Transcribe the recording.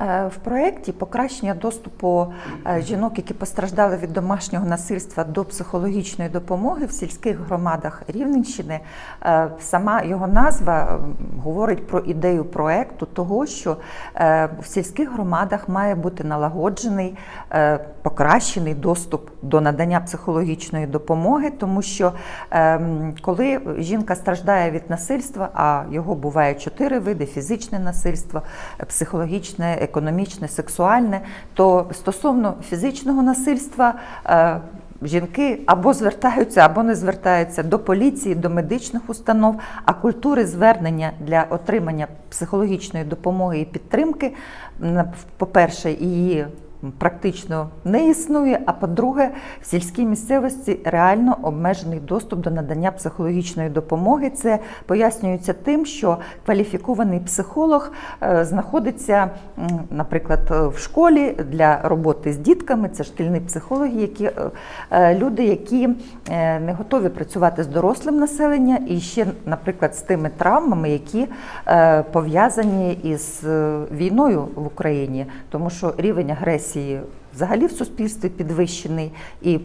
Е, В проєкті покращення доступу е, жінок, які постраждали від домашнього насильства до психологічної допомоги в сільських громадах Рівненщини. е, Сама його назва говорить про ідею проєкту того, що в сільських громадах має бути налагоджений покращений доступ до надання психологічної допомоги, тому що коли жінка страждає від насильства, а його буває чотири види: фізичне насильство, психологічне, економічне, сексуальне, то стосовно фізичного насильства. е, Жінки або звертаються, або не звертаються до поліції, до медичних установ, а культури звернення для отримання психологічної допомоги і підтримки, по-перше, її практично не існує. А по-друге, в сільській місцевості реально обмежений доступ до надання психологічної допомоги. Це пояснюється тим, що кваліфікований психолог е, знаходиться, наприклад, е, в школі для роботи з дітками. Це шкільні психологи, які е, люди, які не готові працювати з дорослим населенням і ще, наприклад, з тими травмами, які пов'язані із війною в Україні, тому що рівень агресії взагалі в суспільстві підвищений і